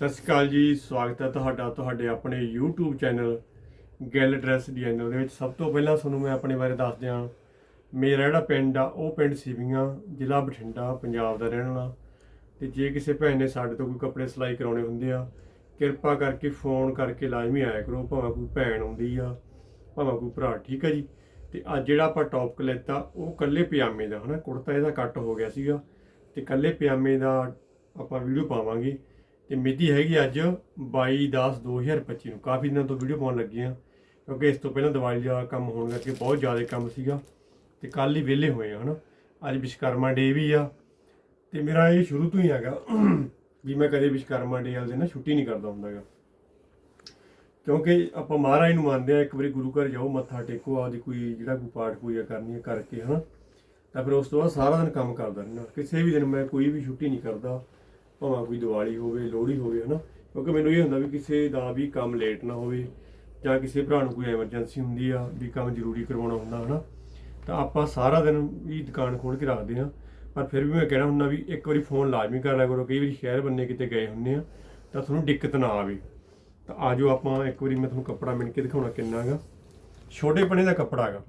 ਸਤਿ ਸ਼੍ਰੀ ਅਕਾਲ ਜੀ, ਸਵਾਗਤ ਹੈ ਤੁਹਾਡਾ, ਤੁਹਾਡੇ ਆਪਣੇ YouTube channel Gill dress designer ਦੇ ਵਿੱਚ। ਸਭ ਤੋਂ ਪਹਿਲਾਂ ਤੁਹਾਨੂੰ ਮੈਂ ਆਪਣੇ ਬਾਰੇ ਦੱਸ ਦਿਆਂ, ਮੇਰਾ ਜਿਹੜਾ ਪਿੰਡ ਆ, ਉਹ ਪਿੰਡ ਸਿਵੀਆਂ, ਜ਼ਿਲ੍ਹਾ ਬਠਿੰਡਾ, ਪੰਜਾਬ ਦਾ ਰਹਿਣ ਵਾਲਾ। ਤੇ ਜੇ ਕਿਸੇ ਭੈਣ ਨੇ ਸਾਡੇ ਤੋਂ ਕੋਈ ਕੱਪੜੇ ਸਿਲਾਈ ਕਰਾਉਣੇ ਹੁੰਦੇ ਆ, ਕਿਰਪਾ ਕਰਕੇ ਫੋਨ ਕਰਕੇ ਲਾਜ਼ਮੀ ਆਇਆ ਕਰੋ, ਭਾਵੇਂ ਕੋਈ ਭੈਣ ਆਉਂਦੀ ਆ, ਭਾਵੇਂ ਕੋਈ ਭਰਾ, ਠੀਕ ਹੈ ਜੀ? ਤੇ ਅੱਜ ਜਿਹੜਾ ਆਪਾਂ ਟੌਪਿਕ ਲੈਤਾ ਉਹ ਕੱਲੇ ਪਜਾਮੇ ਦਾ, ਹਨਾ, ਕੁੜਤਾ ਇਹਦਾ ਕੱਟ ਹੋ ਗਿਆ ਸੀਗਾ। ਤੇ ਕੱਲੇ ਪਜਾਮੇ ਦਾ ਆਪਾਂ ਵੀਡੀਓ ਪਾਵਾਂਗੇ। ਤੇ ਮਿਤੀ ਹੈਗੀ ਅੱਜ 22/10/2025 ਨੂੰ। ਕਾਫੀ ਦਿਨਾਂ ਤੋਂ ਵੀਡੀਓ ਪਾਉਣ ਲੱਗੇ ਆ ਕਿਉਂਕਿ ਇਸ ਤੋਂ ਪਹਿਲਾਂ ਦੀਵਾਲੀ ਦਾ ਕੰਮ ਹੋਣ ਕਰਕੇ ਬਹੁਤ ਜ਼ਿਆਦਾ ਕੰਮ ਸੀਗਾ ਤੇ ਕੱਲ ਹੀ ਵਿਹਲੇ ਹੋਏ ਆ, ਹਨਾ। ਅੱਜ ਵਿਸ਼ਕਰਮਾ ਡੇ ਵੀ ਆ ਤੇ ਮੇਰਾ ਇਹ ਸ਼ੁਰੂ ਤੋਂ ਹੀ ਹੈਗਾ ਵੀ ਮੈਂ ਕਦੇ ਵਿਸ਼ਕਰਮਾ ਡੇ ਵਾਲੇ ਦਿਨ ਛੁੱਟੀ ਨਹੀਂ ਕਰਦਾ ਹੁੰਦਾਗਾ ਕਿਉਂਕਿ ਆਪਾਂ ਮਹਾਰਾਜ ਨੂੰ ਮੰਨਦੇ ਆ ਇੱਕ ਵਾਰੀ ਗੁਰੂ ਘਰ ਜਾਓ, ਮੱਥਾ ਟੇਕੋ, ਆਪਦੀ ਕੋਈ ਜਿਹੜਾ ਕੋਈ ਪਾਠ ਪੂਜਾ ਕਰਨੀ ਹੈ ਕਰਕੇ, ਹਨਾ। ਤਾਂ ਫਿਰ ਉਸ ਤੋਂ ਬਾਅਦ ਸਾਰਾ ਦਿਨ ਕੰਮ ਕਰਦਾ ਰਹਿੰਦਾ। ਕਿਸੇ ਵੀ ਦਿਨ ਮੈਂ ਕੋਈ ਵੀ ਛੁੱਟੀ ਨਹੀਂ ਕਰਦਾ। ਭਾਵੇਂ ਕੋਈ ਦੀਵਾਲੀ ਹੋਵੇ, ਲੋਹੜੀ ਹੋਵੇ, ਹਨਾ? ਕਿਉਂਕਿ ਮੈਨੂੰ ਇਹ ਹੁੰਦਾ ਵੀ ਕਿਸੇ ਦਾ ਵੀ ਕੰਮ ਲੇਟ ਨਾ ਹੋਵੇ ਜਾਂ ਕਿਸੇ ਭਰਾ ਨੂੰ ਕੋਈ ਐਮਰਜੈਂਸੀ ਹੁੰਦੀ ਆ ਵੀ ਕੰਮ ਜ਼ਰੂਰੀ ਕਰਵਾਉਣਾ ਹੁੰਦਾ, ਹਨਾ? ਤਾਂ ਆਪਾਂ ਸਾਰਾ ਦਿਨ ਵੀ ਦੁਕਾਨ ਖੋਲ ਕੇ ਰੱਖਦੇ ਆ ਪਰ ਫਿਰ ਵੀ ਮੈਂ ਕਹਿਣਾ ਹੁੰਦਾ ਵੀ ਇੱਕ ਵਾਰੀ ਫੋਨ ਲਾਜ਼ਮੀ ਕਰ ਲਿਆ ਕਰੋ, ਕਈ ਵਾਰੀ ਸ਼ਹਿਰ ਬੰਨੇ ਕਿਤੇ ਗਏ ਹੁੰਦੇ ਆ ਤਾਂ ਤੁਹਾਨੂੰ ਦਿੱਕਤ ਨਾ ਆਵੇ। ਤਾਂ ਆਜੋ ਆਪਾਂ ਇੱਕ ਵਾਰੀ ਮੈਂ ਤੁਹਾਨੂੰ ਕੱਪੜਾ ਮਿਣ ਕੇ ਦਿਖਾਉਣਾ ਕਿੰਨਾ ਹੈਗਾ। ਛੋਟੇ ਪਣੇ ਦਾ ਕੱਪੜਾ ਹੈਗਾ।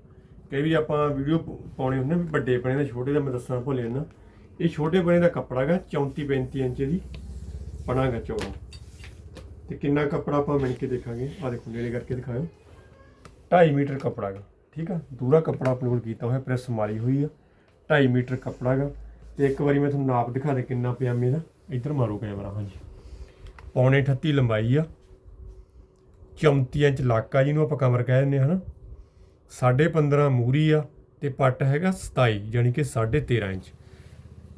ਕਈ ਵਾਰੀ ਆਪਾਂ ਵੀਡੀਓ ਪਾਉਣੇ ਹੁੰਦੇ ਆ ਵੀ ਵੱਡੇ ਪਣੇ ਦਾ, ਛੋਟੇ ਦਾ ਮੈਂ ਦੱਸਣਾ ਭੁੱਲ ਜਾਂਦਾ। ਇਹ ਛੋਟੇ ਬਣੇ ਦਾ ਕੱਪੜਾ ਹੈਗਾ 34 35 ਇੰਚ ਦੀ ਪਣਾ ਹੈਗਾ ਚੌੜਾ। ਤੇ ਕਿੰਨਾ ਕੱਪੜਾ ਆਪਾਂ ਮਿਣ ਕੇ ਦੇਖਾਂਗੇ। ਆ ਦੇਖੋ, ਨੇੜੇ ਕਰਕੇ ਦਿਖਾਓ 2.5 ਮੀਟਰ ਕੱਪੜਾ ਹੈਗਾ, ਠੀਕ ਆ? ਦੂਰਾ ਕੱਪੜਾ ਅਪਲੋਡ ਕੀਤਾ ਹੋਇਆ, ਪ੍ਰੈਸ ਮਾਰੀ ਹੋਈ ਆ। 2.5 ਮੀਟਰ ਕੱਪੜਾ ਹੈਗਾ। ਤੇ ਇੱਕ ਵਾਰੀ ਮੈਂ ਤੁਹਾਨੂੰ ਨਾਪ ਦਿਖਾ ਦੇ ਕਿੰਨਾ ਪਜਾਮੇ ਦਾ ਇੱਧਰ ਮਾਰੋ ਕੈਮਰਾ, ਹਾਂਜੀ। ਪੌਣੇ 38 ਲੰਬਾਈ ਆ। 34 ਇੰਚ ਲਾਕਾ ਜਿਹਨੂੰ ਆਪਾਂ ਕਮਰ ਕਹਿ ਦਿੰਦੇ ਹਾਂ ਹਨਾ? 15.5 ਮੂਰੀ ਆ ਤੇ ਪੱਟ ਹੈਗਾ 27 ਯਾਨੀ ਕਿ 13.5 ਇੰਚ।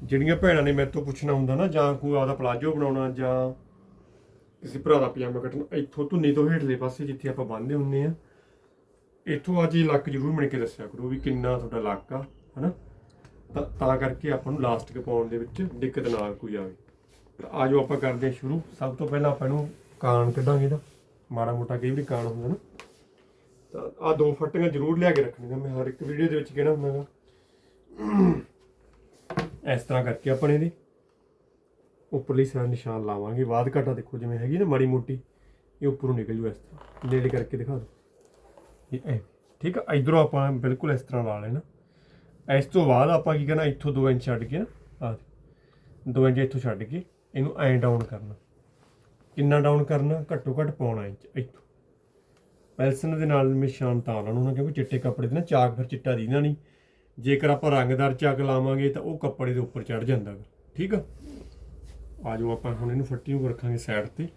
ਜਿਹੜੀਆਂ ਭੈਣਾਂ ਨੇ ਮੇਰੇ ਤੋਂ ਪੁੱਛਣਾ ਹੁੰਦਾ ਨਾ, ਜਾਂ ਕੋਈ ਆਪਦਾ ਪਲਾਜੋ ਬਣਾਉਣਾ, ਜਾਂ ਕਿਸੇ ਭਰਾ ਦਾ ਪਜਾਮਾ ਕੱਟਣਾ, ਇੱਥੋਂ ਧੁੰਨੀ ਤੋਂ ਹੇਠਲੇ ਪਾਸੇ ਜਿੱਥੇ ਆਪਾਂ ਬੰਨ੍ਹਦੇ ਹੁੰਨੇ ਆ ਇੱਥੋਂ ਅੱਜ ਇਹ ਲੱਕ ਜ਼ਰੂਰ ਮਿਣ ਕੇ ਦੱਸਿਆ ਕਰੋ ਵੀ ਕਿੰਨਾ ਤੁਹਾਡਾ ਲੱਕ ਆ, ਹਨਾ? ਤਾਂ ਤਾਂ ਕਰਕੇ ਆਪਾਂ ਨੂੰ ਲਾਸਟਿਕ ਪਾਉਣ ਦੇ ਵਿੱਚ ਦਿੱਕਤ ਨਾ ਕੋਈ ਆਵੇ। ਤਾਂ ਆਜੋ ਆਪਾਂ ਕਰਦੇ ਹਾਂ ਸ਼ੁਰੂ। ਸਭ ਤੋਂ ਪਹਿਲਾਂ ਆਪਾਂ ਇਹਨੂੰ ਕਾਣ ਕੱਢਾਂਗੇ ਇਹਦਾ। ਮਾੜਾ ਮੋਟਾ ਕਈ ਵੀ ਕਾਣ ਹੁੰਦਾ ਨਾ। ਤਾਂ ਆ ਦੋ ਫੱਟੀਆਂ ਜ਼ਰੂਰ ਲਿਆ ਕੇ ਰੱਖਣੀਆਂ, ਮੈਂ ਹਰ ਇੱਕ ਵੀਡੀਓ ਦੇ ਵਿੱਚ ਕਹਿਣਾ ਹੁੰਦਾਗਾ। ਇਸ ਤਰ੍ਹਾਂ ਕਰਕੇ ਆਪਾਂ ਇਹਦੀ ਉੱਪਰਲੀ ਸਾਈਡ ਨਿਸ਼ਾਨ ਲਾਵਾਂਗੇ। ਬਾਅਦ ਘਾਟਾ ਦੇਖੋ ਜਿਵੇਂ ਹੈਗੀ ਨਾ ਮਾੜੀ ਮੋਟੀ, ਇਹ ਉੱਪਰੋਂ ਨਿਕਲ ਜੂ ਇਸ ਤਰ੍ਹਾਂ। ਨੇੜੇ ਕਰਕੇ ਦਿਖਾ ਦਿਓ। ਇਹ ਠੀਕ ਆ? ਇਧਰੋਂ ਆਪਾਂ ਬਿਲਕੁਲ ਇਸ ਤਰ੍ਹਾਂ ਲਾ ਲੈਣਾ। ਇਸ ਤੋਂ ਬਾਅਦ ਆਪਾਂ ਕੀ ਕਰਨਾ, ਇੱਥੋਂ 2 ਇੰਚ ਛੱਡ ਕੇ ਨਾ ਆ 2 ਇੰਚ ਇੱਥੋਂ ਛੱਡ ਕੇ ਇਹਨੂੰ ਐਂ ਡਾਊਨ ਕਰਨਾ। ਕਿੰਨਾ ਡਾਊਨ ਕਰਨਾ? ਘੱਟੋ ਘੱਟ ਪੌਣਾ ਇੰਚ, ਇੱਥੋਂ। ਪੈਲਸਨ ਦੇ ਨਾਲ ਨਿਸ਼ਾਨ ਤਾਂ ਲਾਉਣਾ ਉਹਨਾਂ ਕਿਉਂਕਿ ਚਿੱਟੇ ਕੱਪੜੇ ਦੇ ਨਾ, ਚਾਕ ਫਿਰ ਚਿੱਟਾ ਦੀਨਾ ਨਹੀਂ। ਜੇਕਰ ਆਪਾਂ ਰੰਗਦਾਰ ਚੱਕ ਲਾਵਾਂਗੇ ਤਾਂ ਉਹ ਕੱਪੜੇ ਦੇ ਉੱਪਰ ਚੜ ਜਾਂਦਾ ਗਾ। ਠੀਕ ਆ? ਆਜੋ ਆਪਾਂ ਹੁਣ ਇਹਨੂੰ ਫੱਟੀ ਨੂੰ ਰੱਖਾਂਗੇ ਸਾਈਡ ਤੇ।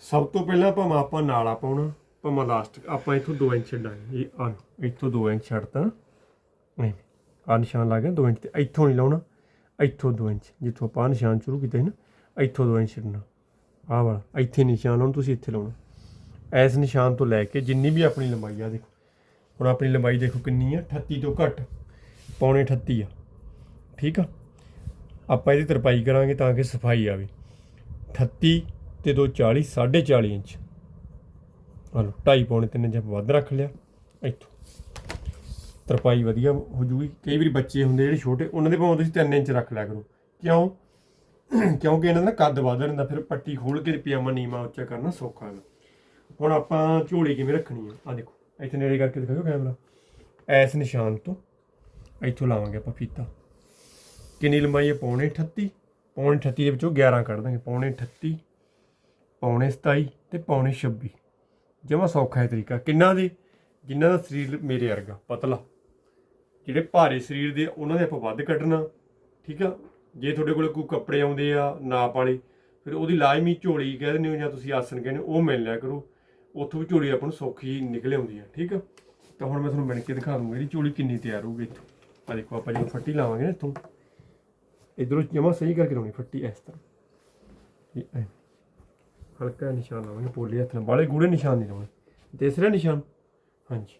ਸਭ ਤੋਂ ਪਹਿਲਾਂ ਭਾਵੇਂ ਆਪਾਂ ਨਾਲਾ ਪਾਉਣਾ, ਭਾਵੇਂ ਲਾਸਟ ਆਪਾਂ ਇੱਥੋਂ 2 ਇੰਚ ਛੱਡਾਂਗੇ। ਇਹ ਆ ਇੱਥੋਂ 2 ਇੰਚ ਛੱਡਤਾ। ਨਹੀਂ, ਆ ਨਿਸ਼ਾਨ ਲਾ ਗਿਆ 2 ਇੰਚ ਤੇ ਇੱਥੋਂ ਨਹੀਂ ਲਾਉਣਾ। ਇੱਥੋਂ 2 ਇੰਚ, ਜਿੱਥੋਂ ਆਪਾਂ ਆਹ ਨਿਸ਼ਾਨ ਸ਼ੁਰੂ ਕੀਤਾ ਸੀ ਨਾ, ਇੱਥੋਂ 2 ਇੰਚ ਛੱਡਣਾ। ਆਹ ਵਾਲਾ, ਇੱਥੇ ਨਿਸ਼ਾਨ ਲਾਉਣ, ਤੁਸੀਂ ਇੱਥੇ ਲਾਉਣਾ। ਇਸ ਨਿਸ਼ਾਨ ਤੋਂ ਲੈ ਕੇ ਜਿੰਨੀ ਵੀ ਆਪਣੀ ਲੰਬਾਈ ਆ ਦੇਖੋ। ਹੁਣ ਆਪਣੀ ਲੰਬਾਈ ਦੇਖੋ ਕਿੰਨੀ ਆ 38 ਤੋਂ ਘੱਟ, ਪੌਣੇ 38 ਆ। ਠੀਕ ਆ? ਆਪਾਂ ਇਹਦੀ ਤਰਪਾਈ ਕਰਾਂਗੇ ਤਾਂ ਕਿ ਸਫ਼ਾਈ ਆਵੇ। 38 ਤੇ 2 40 4.5 ਇੰਚ। ਹਲੋ 2.5 ਪੌਣੇ 3 ਇੰਚ ਵੱਧ ਰੱਖ ਲਿਆ। ਇੱਥੋਂ। ਤਰਪਾਈ ਵਧੀਆ ਹੋ ਜੂਗੀ। ਕਈ ਵਾਰੀ ਬੱਚੇ ਹੁੰਦੇ ਜਿਹੜੇ ਛੋਟੇ, ਉਹਨਾਂ ਦੇ ਭਾਵੇਂ ਤੁਸੀਂ 3 ਇੰਚ ਰੱਖ ਲਿਆ ਕਰੋ। ਕਿਉਂ? ਕਿਉਂਕਿ ਇਹਨਾਂ ਦਾ ਕੱਦ ਵੱਧ ਜਾਂਦਾ, ਫਿਰ ਪੱਟੀ ਖੋਲ ਕੇ ਪਜਾਮਾ ਨੀਮਾ ਉੱਚਾ ਕਰਨਾ ਸੌਖਾ ਹੈ ਹੁਣ ਆਪਾਂ ਝੋਲੀ ਕਿਵੇਂ ਰੱਖਣੀ ਆ? ਆ ਦੇਖੋ। ਇੱਥੇ ਨੇੜੇ ਕਰਕੇ ਦਿਖਾਓ ਕੈਮਰਾ। ਐਸ ਨਿਸ਼ਾਨ ਤੋਂ ਇੱਥੋਂ ਲਾਵਾਂਗੇ ਆਪਾਂ ਫੀਤਾ। ਕਿੰਨੀ ਲੰਬਾਈ ਹੈ? ਪੌਣੇ 38 ਪੌਣੇ 38 ਦੇ ਵਿੱਚੋਂ 11 ਕੱਢ ਦਾਂਗੇ। ਪੌਣੇ 38 ਪੌਣੇ 27 ਤੇ ਪੌਣੇ 26 ਜਮਾ ਸੌਖਾ ਹੈ ਤਰੀਕਾ। ਕਿੰਨਾ ਦੇ? ਜਿਨ੍ਹਾਂ ਦਾ ਸਰੀਰ ਮੇਰੇ ਵਰਗਾ ਪਤਲਾ। ਜਿਹੜੇ ਭਾਰੇ ਸਰੀਰ ਦੇ ਉਹਨਾਂ ਦੇ ਆਪਾਂ ਵੱਧ ਕੱਢਣਾ। ਠੀਕ ਆ? ਜੇ ਤੁਹਾਡੇ ਕੋਲ ਕੋਈ ਕੱਪੜੇ ਆਉਂਦੇ ਆ ਨਾਪ ਵਾਲੇ ਫਿਰ ਉਹਦੀ ਲਾਜ਼ਮੀ ਝੋਲੀ ਕਹਿ ਦਿੰਦੇ ਹੋ ਜਾਂ ਤੁਸੀਂ ਆਸਣ ਕਹਿੰਦੇ ਹੋ, ਉਹ ਮਿਲ ਲਿਆ ਕਰੋ। ਉੱਥੋਂ ਵੀ ਝੋਲੀ ਆਪਾਂ ਨੂੰ ਸੌਖੀ ਨਿਕਲ ਆਉਂਦੀ ਹੈ ਠੀਕ ਆ? ਤਾਂ ਹੁਣ ਮੈਂ ਤੁਹਾਨੂੰ ਮਿਣ ਕੇ ਦਿਖਾ ਦੂੰਗਾ ਇਹਦੀ ਝੋਲੀ ਕਿੰਨੀ ਤਿਆਰ ਹੋਊਗੀ ਇੱਥੋਂ। ਆ ਦੇਖੋ, ਆਪਾਂ ਜਦੋਂ ਫੱਟੀ ਲਾਵਾਂਗੇ ਨਾ ਇੱਥੋਂ, ਇਧਰੋਂ ਜਮਾ ਸਹੀ ਕਰਕੇ ਲਾਉਣੀ ਫੱਟੀ ਇਸ ਤਰ੍ਹਾਂ। ਇਹ ਹਲਕਾ ਨਿਸ਼ਾਨ ਲਾਵਾਂਗੇ, ਪੋਲੇ ਹੱਥ ਨਾਲ। ਬਾਲੇ ਗੂੜੇ ਨਿਸ਼ਾਨ ਨਹੀਂ ਲਾਉਣੇ। ਤੀਸਰਾ ਨਿਸ਼ਾਨ? ਹਾਂਜੀ।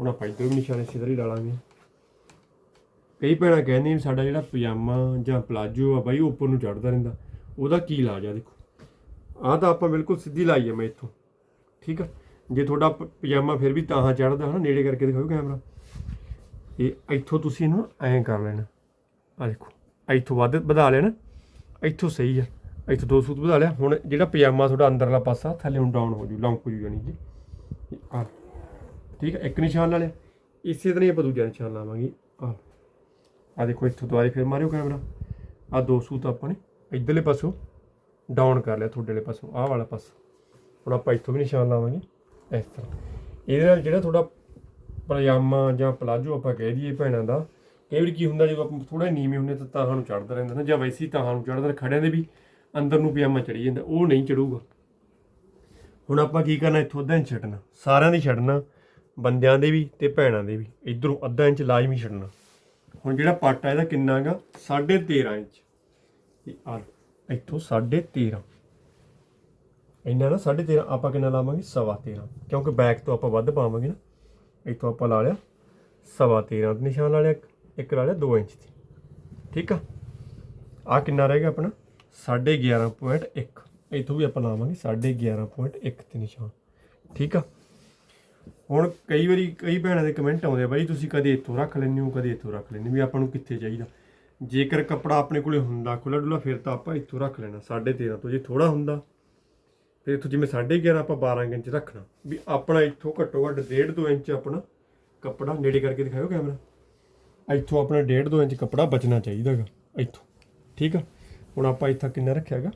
ਹੁਣ ਆਪਾਂ ਇੱਧਰ ਵੀ ਨਿਸ਼ਾਨ ਇਸੇ ਤਰ੍ਹਾਂ ਹੀ ਲਾ ਲਾਂਗੇ। ਕਈ ਭੈਣਾਂ ਕਹਿੰਦੀਆਂ ਵੀ ਸਾਡਾ ਜਿਹੜਾ ਪਜਾਮਾ ਜਾਂ ਪਲਾਜੋ ਆ ਬਾਈ ਉੱਪਰ ਨੂੰ ਚੜਦਾ ਰਹਿੰਦਾ। ਉਹਦਾ ਕੀ ਇਲਾਜ ਆ, ਦੇਖੋ। ਆਹ ਤਾਂ ਆਪਾਂ ਬਿਲਕੁਲ ਸਿੱਧੀ ਲਾਈ ਆ ਮੈਂ ਇੱਥੋਂ। ਠੀਕ ਆ? ਜੇ ਤੁਹਾਡਾ ਪਜਾਮਾ ਫਿਰ ਵੀ ਤਾਹਾਂ ਚੜਦਾ ਹਨਾ, ਨੇੜੇ ਕਰਕੇ ਦਿਖਾਓ ਕੈਮਰਾ। ਇਹ ਇੱਥੋਂ ਤੁਸੀਂ ਇਹਨੂੰ ਐਂ ਕਰ ਲੈਣਾ। ਆ ਦੇਖੋ, ਇੱਥੋਂ ਵੱਧ ਵਧਾ ਲੈਣਾ। ਇੱਥੋਂ ਸਹੀ ਆ। ਇੱਥੋਂ ਦੋ ਸੂਤ ਵਧਾ ਲਿਆ। ਹੁਣ ਜਿਹੜਾ ਪਜਾਮਾ ਤੁਹਾਡਾ ਅੰਦਰਲਾ ਪਾਸਾ, ਥੱਲੇ ਨੂੰ ਡਾਊਨ ਹੋ ਜੂ ਲੌਂਕ ਹੋ ਜੂ ਜਾਨੀ ਜੀ ਆ ਠੀਕ ਹੈ ਇੱਕ ਨਿਸ਼ਾਨ ਲਾ ਲਿਆ। ਇਸੇ ਤਰ੍ਹਾਂ ਹੀ ਆਪਾਂ ਦੂਜਾ ਨਿਸ਼ਾਨ ਲਾਵਾਂਗੇ। ਆ ਆ ਦੇਖੋ, ਇੱਥੋਂ ਦੁਬਾਰੇ ਫਿਰ ਮਾਰਿਓ ਕੈਮਰਾ। ਆ ਦੋ ਸੂਤ ਆਪਾਂ ਨੇ ਇਧਰਲੇ ਪਾਸੋਂ ਡਾਊਨ ਕਰ ਲਿਆ, ਤੁਹਾਡੇ ਵਾਲੇ ਪਾਸੋਂ ਆਹ ਵਾਲਾ ਪਾਸਾ। ਹੁਣ ਆਪਾਂ ਇੱਥੋਂ ਵੀ ਨਿਸ਼ਾਨ ਲਾਵਾਂਗੇ ਇਸ ਤਰ੍ਹਾਂ। ਇਹਦੇ ਨਾਲ ਜਿਹੜਾ ਤੁਹਾਡਾ ਪਜਾਮਾ ਜਾਂ ਪਲਾਜੋ ਆਪਾਂ ਕਹਿ ਦਈਏ ਭੈਣਾਂ ਦਾ ਕਈ ਵਾਰੀ ਕੀ ਹੁੰਦਾ ਜਦੋਂ ਆਪਾਂ ਥੋੜਾ ਨੀਵੇਂ ਹੁੰਦੇ ਤਾਂ ਤਾਹਾਂ ਨੂੰ ਚੜਦਾ ਰਹਿੰਦਾ ਨਾ ਜਾਂ ਵੈਸੇ ਤਾਹਾਂ ਨੂੰ ਚੜਦਾ ਖੜਿਆਂ ਦੇ ਵੀ ਅੰਦਰ ਨੂੰ ਪਜਾਮਾ ਚੜੀ ਜਾਂਦਾ ਉਹ ਨਹੀਂ ਚੜੂਗਾ ਹੁਣ ਆਪਾਂ ਕੀ ਕਰਨਾ ਇੱਥੋਂ ਅੱਧਾ ਇੰਚ ਛੱਡਣਾ ਸਾਰਿਆਂ ਦੀ ਛੱਡਣਾ ਬੰਦਿਆਂ ਦੇ ਵੀ ਤੇ ਭੈਣਾਂ ਦੇ ਵੀ ਇਧਰੋਂ ਅੱਧਾ ਇੰਚ ਲਾਜ਼ਮੀ ਛੱਡਣਾ। ਹੁਣ ਜਿਹੜਾ ਪੱਟ ਆ ਇਹਦਾ ਕਿੰਨਾ ਹੈਗਾ? 13.5 ਇੰਚ। ਇਹ ਆ ਲਓ, ਇੱਥੋਂ 13.5 ਇੰਨਾ ਨਾ 13.5 ਆਪਾਂ ਕਿੰਨਾ ਲਾਵਾਂਗੇ? ਸਵਾ 13 ਕਿਉਂਕਿ ਬੈਕ ਤੋਂ ਆਪਾਂ ਵੱਧ ਪਾਵਾਂਗੇ ਨਾ। ਇੱਥੋਂ ਆਪਾਂ ਲਾ ਲਿਆ ਸਵਾ 13 ਦਾ ਨਿਸ਼ਾਨ ਲਾ ਲਿਆ ਇੱਕ- ਲਾ ਲਿਆ 2 ਇੰਚ ਦੀ। ਠੀਕ ਆ? ਆ ਕਿੰਨਾ ਰਹਿ ਗਿਆ ਆਪਣਾ? 11.5.1 ਇੱਥੋਂ ਵੀ ਆਪਾਂ ਲਾਵਾਂਗੇ 11.5.1 ਤੇ ਨਿਸ਼ਾਨ। ਠੀਕ ਆ? ਹੁਣ ਕਈ ਵਾਰੀ ਕਈ ਭੈਣਾਂ ਦੇ ਕਮੈਂਟ ਆਉਂਦੇ ਆ, ਬਾਈ ਤੁਸੀਂ ਕਦੇ ਇੱਥੋਂ ਰੱਖ ਲੈਂਦੇ ਹੋ, ਕਦੇ ਇੱਥੋਂ ਰੱਖ ਲੈਂਦੇ ਹੋ? ਵੀ ਆਪਾਂ ਨੂੰ ਕਿੱਥੇ ਚਾਹੀਦਾ? ਜੇਕਰ ਕੱਪੜਾ ਆਪਣੇ ਕੋਲੇ ਹੁੰਦਾ ਖੁੱਲਾ ਡੁੱਲਾ ਫਿਰ ਤਾਂ ਆਪਾਂ ਇੱਥੋਂ ਰੱਖ ਲੈਣਾ 13.5 ਤੋਂ ਜੇ ਥੋੜਾ ਹੁੰਦਾ। ਤੇ ਇਥੋਂ ਜਿਵੇਂ 11.5 ਆਪਾਂ 12 ਇੰਚ ਰੱਖਣਾ, ਵੀ ਆਪਣਾ ਇਥੋਂ ਘੱਟੋ ਘੱਟ 1.5 2 ਇੰਚ ਆਪਣਾ ਕੱਪੜਾ ਨੇੜੇ ਕਰਕੇ ਦਿਖਾਇਓ ਕੈਮਰਾ। ਇਥੋਂ ਆਪਣਾ 1.5 2 ਇੰਚ ਕੱਪੜਾ ਬਚਣਾ ਚਾਹੀਦਾ ਚਾਹੀਦਾਗਾ ਇਥੋਂ। ਠੀਕ ਆ? ਹੁਣ ਆਪਾਂ ਇੱਥਾ ਕਿੰਨਾ ਰੱਖਿਆਗਾ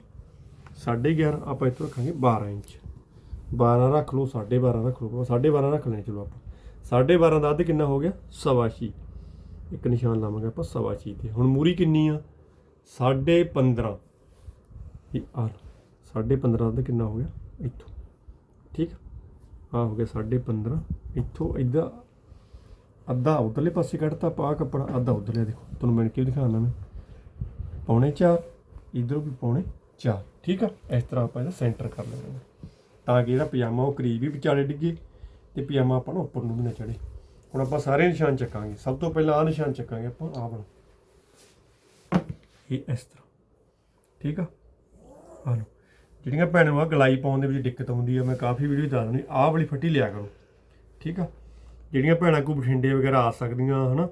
11.5 ਆਪਾਂ ਇੱਥੋਂ ਰੱਖਾਂਗੇ 12 ਇੰਚ। 12 ਰੱਖ ਲਓ 12.5 ਰੱਖ ਲਓ 12.5 ਰੱਖ ਲੈਣੇ, ਚਲੋ ਆਪਾਂ। 12.5 ਦਾ ਅੱਧ ਕਿੰਨਾ ਹੋ ਗਿਆ? ਸਵਾ ਛੀ। ਇੱਕ ਨਿਸ਼ਾਨ ਲਾਵਾਂਗੇ ਆਪਾਂ ਸਵਾ ਛੀ ਤੇ। ਹੁਣ ਮੂਰੀ ਕਿੰਨੀ ਆ? 15.5 ਇਹ ਆਰ ਸਾਢੇ 15.5 ਦਾ ਕਿੰਨਾ ਹੋ ਗਿਆ? ਇੱਥੋਂ। ਠੀਕ ਆ? ਹੋ ਗਿਆ 15.5 ਇੱਥੋਂ ਇਦਾਂ ਅੱਧਾ ਉਧਰਲੇ ਪਾਸੇ ਕੱਢਤਾ ਪਾ ਕੱਪੜਾ ਅੱਧਾ ਉਧਰਲੇ ਦੇਖੋ। ਤੁਹਾਨੂੰ ਮੈਂ ਕਿਉਂ ਦਿਖਾਉਣਾ ਮੈਂ? ਪੌਣੇ 4 ਇਧਰੋਂ ਵੀ ਪੌਣੇ 4 ਠੀਕ ਆ? ਇਸ ਤਰ੍ਹਾਂ ਆਪਾਂ ਇਹਦਾ ਸੈਂਟਰ ਕਰ ਲੈਣਾ ਤਾਂ ਕਿ ਇਹਦਾ ਪਜਾਮਾ ਉਹ ਕਰੀਬ ਹੀ ਵਿਚਾਲੇ ਡਿੱਗੇ ਤੇ ਪਜਾਮਾ ਆਪਾਂ ਨੂੰ ਉੱਪਰ ਨੂੰ ਵੀ ਨਾ ਚੜੇ ਹੁਣ ਆਪਾਂ ਸਾਰੇ ਨਿਸ਼ਾਨ ਚੱਕਾਂਗੇ। ਸਭ ਤੋਂ ਪਹਿਲਾਂ ਆ ਨਿਸ਼ਾਨ ਚੱਕਾਂਗੇ ਆਪਾਂ ਆ ਵਾਲਾ। ਇਹ ਇਸ ਤਰ੍ਹਾਂ। ਠੀਕ ਆ? ਆ ਲਓ। ਜਿਹੜੀਆਂ ਭੈਣਾਂ ਆ ਗਲਾਈ ਪਾਉਣ ਦੇ ਵਿੱਚ ਦਿੱਕਤ ਹੁੰਦੀ ਆ, ਮੈਂ ਕਾਫੀ ਵੀਡੀਓ ਦੱਸ ਦਿੰਦੀ ਆਹ ਵਾਲੀ ਫੱਟੀ ਲਿਆ ਕਰੋ, ਠੀਕ ਆ? ਜਿਹੜੀਆਂ ਭੈਣਾਂ ਕੋ ਬਠਿੰਡੇ ਵਗੈਰਾ ਆ ਸਕਦੀਆਂ, ਹਨਾ?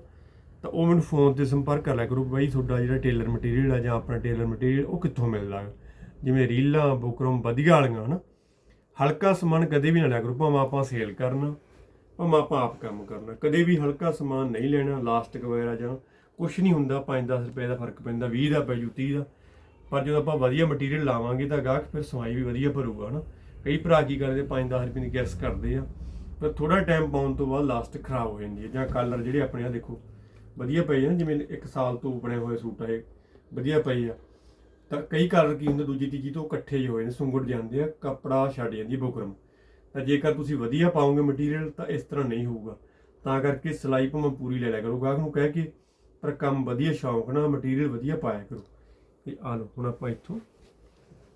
ਤਾਂ ਉਹ ਮੈਨੂੰ ਫੋਨ ਤੇ ਸੰਪਰਕ ਕਰ ਲਿਆ ਕਰੋ ਬਾਈ, ਤੁਹਾਡਾ ਜਿਹੜਾ ਟੇਲਰ ਮਟੀਰੀਅਲ ਆ ਜਾਂ ਆਪਣਾ ਟੇਲਰ ਮਟੀਰੀਅਲ ਉਹ ਕਿੱਥੋਂ ਮਿਲਦਾ? ਜਿਵੇਂ ਰੀਲਾਂ, ਬੁਕਰਮ ਵਧੀਆ ਵਾਲੀਆਂ, ਹਨਾ? ਹਲਕਾ ਸਮਾਨ ਕਦੇ ਵੀ ਨਾ ਲਿਆ ਕਰੋ, ਭਾਵੇਂ ਆਪਾਂ ਸੇਲ ਕਰਨਾ, ਭਾਵੇਂ ਆਪਾਂ ਆਪ ਕੰਮ ਕਰਨਾ, ਕਦੇ ਵੀ ਹਲਕਾ ਸਮਾਨ ਨਹੀਂ ਲੈਣਾ ਲਾਸਟਿਕ ਵਗੈਰਾ ਜਾਂ ਕੁਝ ਨਹੀਂ ਹੁੰਦਾ 5-10 ਰੁਪਏ ਦਾ ਫ਼ਰਕ ਪੈਂਦਾ 20 ਦਾ ਪੈ ਜੂ 30 ਦਾ। ਪਰ ਜਦੋਂ ਆਪਾਂ ਵਧੀਆ ਮਟੀਰੀਅਲ ਲਾਵਾਂਗੇ ਤਾਂ ਗਾਹਕ ਫਿਰ ਸਮਾਈ ਵੀ ਵਧੀਆ ਭਰੂਗਾ, ਹਨਾ? ਕਈ ਭਰਾ ਕੀ ਕਰਦੇ 5-10 ਰੁਪਏ ਦੀ ਗੈਸ ਕਰਦੇ ਆ ਪਰ ਥੋੜਾ ਟਾਈਮ ਪਾਉਣ ਤੋਂ ਬਾਅਦ ਲਾਸਟ ਖਰਾਬ ਹੋ ਜਾਂਦੀ ਹੈ। ਜਾਂ ਕਲਰ ਜਿਹੜੇ ਆਪਣੇ ਆ ਦੇਖੋ, ਵਧੀਆ ਪਏ ਆ ਨਾ, ਜਿਵੇਂ ਇੱਕ ਸਾਲ ਤੋਂ ਬਣੇ ਹੋਏ ਸੂਟ ਆ ਇਹ, ਵਧੀਆ ਪਏ ਆ। ਤਾਂ ਕਈ ਕਲਰ ਕੀ ਹੁੰਦੇ, ਦੂਜੀ, ਤੀਜੀ ਤੋਂ ਇਕੱਠੇ ਹੀ ਹੋਏ ਨੇ ਸੁੰਗੜ ਜਾਂਦੇ ਆ, ਕੱਪੜਾ ਛੱਡ ਜਾਂਦੀ ਬੁਕਰਮ। ਤਾਂ ਜੇਕਰ ਤੁਸੀਂ ਵਧੀਆ ਪਾਓਗੇ ਮਟੀਰੀਅਲ ਤਾਂ ਇਸ ਤਰ੍ਹਾਂ ਨਹੀਂ ਹੋਊਗਾ। ਤਾਂ ਕਰਕੇ ਸਿਲਾਈ ਭਾਵੇਂ ਪੂਰੀ ਲੈ ਲਿਆ ਕਰੋ। ਗਾਹਕ ਨੂੰ ਕਹਿ ਕੇ, ਪਰ ਕੰਮ ਵਧੀਆ, ਸ਼ੌਂਕ ਨਾਲ ਮਟੀਰੀਅਲ ਵਧੀਆ ਪਾਇਆ ਕਰੋ। ਤੇ ਆ ਲਓ, ਹੁਣ ਆਪਾਂ ਇੱਥੋਂ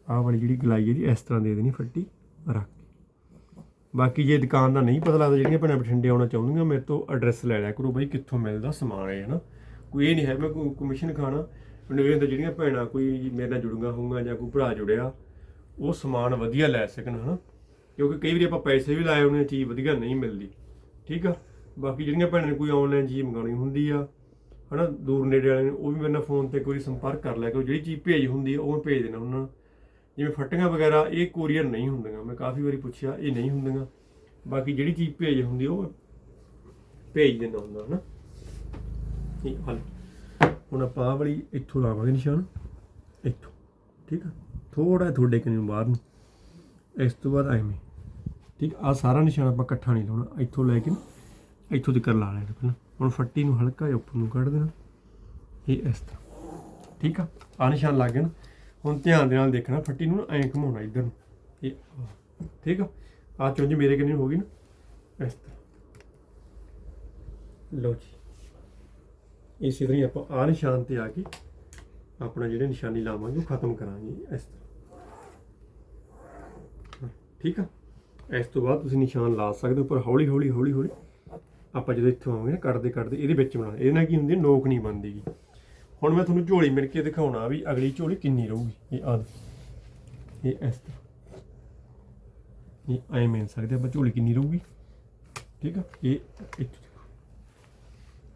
ਆਹ ਵਾਲੀ ਜਿਹੜੀ ਗਲਾਈ ਹੈ ਜੀ, ਇਸ ਤਰ੍ਹਾਂ ਦੇ ਦੇਣੀ ਫੱਟੀ, ਰੱਖ ਕੇ। ਬਾਕੀ ਜੇ ਦੁਕਾਨ ਦਾ ਨਹੀਂ ਪਤਾ ਲੱਗਦਾ, ਜਿਹੜੀਆਂ ਭੈਣਾਂ ਬਠਿੰਡੇ ਆਉਣਾ ਚਾਹੁੰਦੀਆਂ, ਮੇਰੇ ਤੋਂ ਐਡਰੈਸ ਲੈ ਲਿਆ ਕਰੋ ਬਈ, ਕਿੱਥੋਂ ਮਿਲਦਾ ਸਮਾਨ ਹੈ ਹਨਾ? ਕੋਈ ਇਹ ਨਹੀਂ ਹੈ, ਮੈਂ ਕੋਈ ਕਮਿਸ਼ਨ ਖਾਣਾ ਮੈਨੂੰ ਇਹ ਹੁੰਦਾ ਜਿਹੜੀਆਂ ਭੈਣਾਂ ਕੋਈ ਮੇਰੇ ਨਾਲ ਜੁੜੀਆਂ ਹੋਊਗਾ ਜਾਂ ਕੋਈ ਭਰਾ ਜੁੜਿਆ, ਉਹ ਸਮਾਨ ਵਧੀਆ ਲੈ ਸਕਣ, ਹਨਾ? ਕਿਉਂਕਿ ਕਈ ਵਾਰੀ ਆਪਾਂ ਪੈਸੇ ਵੀ ਲਾਏ ਉਹਨੇ ਚੀਜ਼ ਵਧੀਆ ਨਹੀਂ ਮਿਲਦੀ, ਠੀਕ ਆ? ਬਾਕੀ ਜਿਹੜੀਆਂ ਭੈਣਾਂ ਨੇ ਕੋਈ ਆਨਲਾਈਨ ਚੀਜ਼ ਮੰਗਾਉਣੀ ਹੁੰਦੀ ਆ ਹਨਾ, ਦੂਰ ਨੇੜੇ ਵਾਲੇ ਨੂੰ, ਉਹ ਵੀ ਮੇਰੇ ਨਾਲ ਫੋਨ ਤੇ ਕੋਈ ਸੰਪਰਕ ਕਰ ਲਿਆ ਕਿ ਜਿਹੜੀ ਚੀਜ਼ ਭੇਜ ਹੁੰਦੀ ਆ, ਉਹ ਮੈਂ ਭੇਜ ਦੇਣਾ ਉਹਨਾਂ ਨੂੰ। ਜਿਵੇਂ ਫਟੀਆਂ ਵਗੈਰਾ, ਇਹ ਕੋਰੀਅਰ ਨਹੀਂ ਹੁੰਦੀਆਂ। ਮੈਂ ਕਾਫੀ ਵਾਰੀ ਪੁੱਛਿਆ, ਇਹ ਨਹੀਂ ਹੁੰਦੀਆਂ। ਬਾਕੀ ਜਿਹੜੀ ਚੀਜ਼ ਭੇਜ ਹੁੰਦੀ ਆ, ਉਹ ਭੇਜ ਦਿੰਦਾ ਹੁੰਦਾ, ਹਨਾ। ਇਹ ਹਲ। ਹੁਣ ਆਪਾਂ ਆਹ ਵਾਲੀ ਇੱਥੋਂ ਲਾਵਾਂਗੇ ਨਿਸ਼ਾਨ। ਇੱਥੋਂ, ਠੀਕ ਆ? ਥੋੜਾ ਤੁਹਾਡੇ ਕਨੀ ਬਾਹਰ ਨੂੰ। ਇਸ ਤੋਂ ਬਾਅਦ ਐਵੇਂ। ਠੀਕ ਆ ਸਾਰਾ ਨਿਸ਼ਾਨ ਆਪਾਂ ਇਕੱਠਾ ਨਹੀਂ ਲਾਉਣਾ। ਇੱਥੋਂ ਲੈ ਕੇ ਇੱਥੋਂ ਤੱਕ ਲਾ ਲੈਣਾ ਪਹਿਲਾਂ ਹੁਣ ਫੱਟੀ ਨੂੰ ਹਲਕਾ ਜਿਹਾ ਉੱਪਰ ਨੂੰ ਕੱਢ ਦੇਣਾ। ਇਹ ਇਸ ਤਰ੍ਹਾਂ। ਠੀਕ ਆ? ਆ ਨਿਸ਼ਾਨ ਲੱਗ ਗਿਆ ਹੁਣ ਧਿਆਨ ਦੇ ਨਾਲ ਦੇਖਣਾ ਫੱਟੀ ਨੂੰ ਐਂ ਘੁਮਾਉਣਾ ਇੱਧਰ ਨੂੰ। ਇਹ ਆਹ, ਠੀਕ ਆ? ਆ ਚੁੰਝ ਮੇਰੇ ਕਿੰਨੀ ਹੋ ਗਈ ਨਾ? ਇਸ ਤਰ੍ਹਾਂ। ਲਓ ਜੀ। ਇਸੇ ਤਰ੍ਹਾਂ ਹੀ ਆਪਾਂ ਆ ਨਿਸ਼ਾਨ ਤੇ ਆ ਕੇ ਆਪਣਾ ਜਿਹੜੇ ਨਿਸ਼ਾਨੀ ਲਾਵਾਂਗੇ ਉਹ ਖਤਮ ਕਰਾਂਗੇ। ਇਸ ਤਰ੍ਹਾਂ। ਠੀਕ ਆ? ਇਸ ਤੋਂ ਬਾਅਦ ਤੁਸੀਂ ਨਿਸ਼ਾਨ ਲਾ ਸਕਦੇ ਹੋ ਪਰ ਹੌਲੀ ਹੌਲੀ ਹੌਲੀ ਹੌਲੀ ਆਪਾਂ ਜਦੋਂ ਇੱਥੋਂ ਆਵਾਂਗੇ ਨਾ ਕੱਟਦੇ ਕੱਟਦੇ ਇਹਦੇ ਵਿੱਚ ਬਣਾਉਣਾ ਇਹਦੇ ਨਾਲ ਕੀ ਹੁੰਦੀ ਹੈ, ਨੋਕ ਨਹੀਂ ਬਣਦੀਗੀ। ਹੁਣ ਮੈਂ ਤੁਹਾਨੂੰ ਝੋਲੀ ਮਿਲ ਕੇ ਦਿਖਾਉਣਾ ਵੀ ਅਗਲੀ ਝੋਲੀ ਕਿੰਨੀ ਰਹੂਗੀ, ਇਹ ਆ ਇਹ ਇਸ ਤਰ੍ਹਾਂ। ਇਹ ਐ ਮਿਲ ਸਕਦੇ ਆਪਾਂ ਝੋਲੀ ਕਿੰਨੀ ਰਹੂਗੀ, ਠੀਕ ਆ? ਇਹ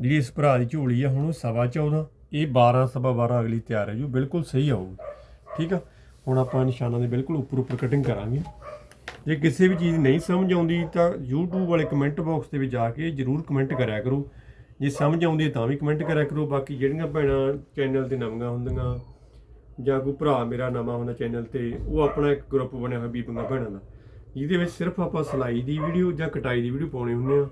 ਜਿਹੜੀ ਇਸ ਭਰਾ ਦੀ ਝੋਲੀ ਆ, ਹੁਣ ਉਹ ਸਵਾ 14 ਇਹ 12 ਸਵਾ 12 ਅਗਲੀ ਤਿਆਰ ਹੈ ਜੀ ਬਿਲਕੁਲ ਸਹੀ ਆਊਗੀ, ਠੀਕ ਆ? ਹੁਣ ਆਪਾਂ ਨਿਸ਼ਾਨਾਂ ਦੇ ਬਿਲਕੁਲ ਉੱਪਰ ਉੱਪਰ ਕਟਿੰਗ ਕਰਾਂਗੇ। ਜੇ ਕਿਸੇ ਵੀ ਚੀਜ਼ ਨਹੀਂ ਸਮਝ ਆਉਂਦੀ ਤਾਂ YouTube ਵਾਲੇ ਕਮੈਂਟ ਬਾਕਸ ਦੇ ਵਿੱਚ ਜਾ ਕੇ ਜਰੂਰ ਕਮੈਂਟ ਕਰਿਆ ਕਰੋ। ਜੇ ਸਮਝ ਆਉਂਦੀ ਹੈ ਤਾਂ ਵੀ ਕਮੈਂਟ ਕਰਿਆ ਕਰੋ। ਬਾਕੀ ਜਿਹੜੀਆਂ ਭੈਣਾਂ ਚੈਨਲ ਤੇ ਨਵੀਆਂ ਹੁੰਦੀਆਂ ਜਾਂ ਕੋਈ ਭਰਾ ਮੇਰਾ ਨਵਾਂ ਹੁੰਦਾ ਚੈਨਲ ਤੇ, ਉਹ ਆਪਣਾ ਇੱਕ ਗਰੁੱਪ ਬਣਿਆ ਹੋਇਆ ਬੀਬੀਆਂ ਭੈਣਾਂ ਦਾ। ਜਿਹਦੇ ਵਿੱਚ ਸਿਰਫ ਆਪਾਂ ਸਿਲਾਈ ਦੀ ਵੀਡੀਓ ਜਾਂ ਕਟਾਈ ਦੀ ਵੀਡੀਓ ਪਾਉਣੀ ਹੁੰਦੇ ਆ।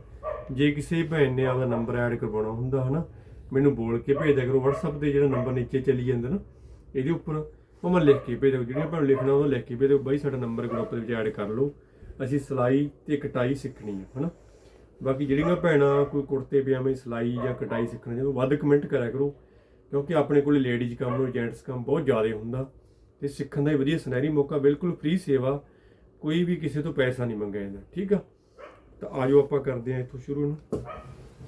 ਜੇ ਕਿਸੇ ਭੈਣ ਨੇ ਆਪਦਾ ਨੰਬਰ ਐਡ ਕਰਵਾਉਣਾ ਹੁੰਦਾ ਹਨਾ, ਮੈਨੂੰ ਬੋਲ ਕੇ ਭੇਜ ਦਿਆ ਕਰੋ। WhatsApp ਤੇ ਜਿਹੜਾ ਨੰਬਰ ਨੀਚੇ ਚੱਲੀ ਜਾਂਦਾ ਨਾ, ਇਹਦੇ ਉੱਪਰ ਉਹ ਮੈਂ ਲਿਖ ਕੇ ਭੇਜ ਦਿਓ ਜਿਹੜੀਆਂ ਭੈਣ ਲਿਖਣਾ ਉਹ ਲਿਖ ਕੇ ਭੇਜ ਦਿਓ ਬਾਈ ਸਾਡਾ ਨੰਬਰ ਗਰੁੱਪ ਦੇ ਵਿੱਚ ਐਡ ਕਰ ਲਓ। ਅਸੀਂ ਸਿਲਾਈ ਤੇ ਕਟਾਈ ਸਿੱਖਣੀ ਹੈ ਹਨਾ? ਬਾਕੀ ਜਿਹੜੀਆਂ ਭੈਣਾਂ ਕੋਈ ਕੁੜਤੇ, ਪਜਾਮੇ ਸਿਲਾਈ ਜਾਂ ਕਟਾਈ ਸਿੱਖਣਾ ਚਾਹੁੰਦੇ ਵੱਧ ਕਮੈਂਟ ਕਰਿਆ ਕਰੋ। ਕਿਉਂਕਿ ਆਪਣੇ ਕੋਲੇ ਲੇਡੀਜ਼ ਕੰਮ ਜੈਂਟਸ ਕੰਮ ਬਹੁਤ ਜ਼ਿਆਦਾ ਹੁੰਦਾ ਤੇ ਸਿੱਖਣ ਦਾ ਹੀ ਵਧੀਆ ਸੁਨਹਿਰੀ ਮੌਕਾ, ਬਿਲਕੁਲ ਫ੍ਰੀ ਸੇਵਾ, ਕੋਈ ਵੀ ਕਿਸੇ ਤੋਂ ਪੈਸਾ ਨਹੀਂ ਮੰਗਿਆ ਜਾਂਦਾ, ਠੀਕ ਆ? ਤਾਂ ਆਜੋ ਆਪਾਂ ਕਰਦੇ ਹਾਂ ਇੱਥੋਂ ਸ਼ੁਰੂ ਨੂੰ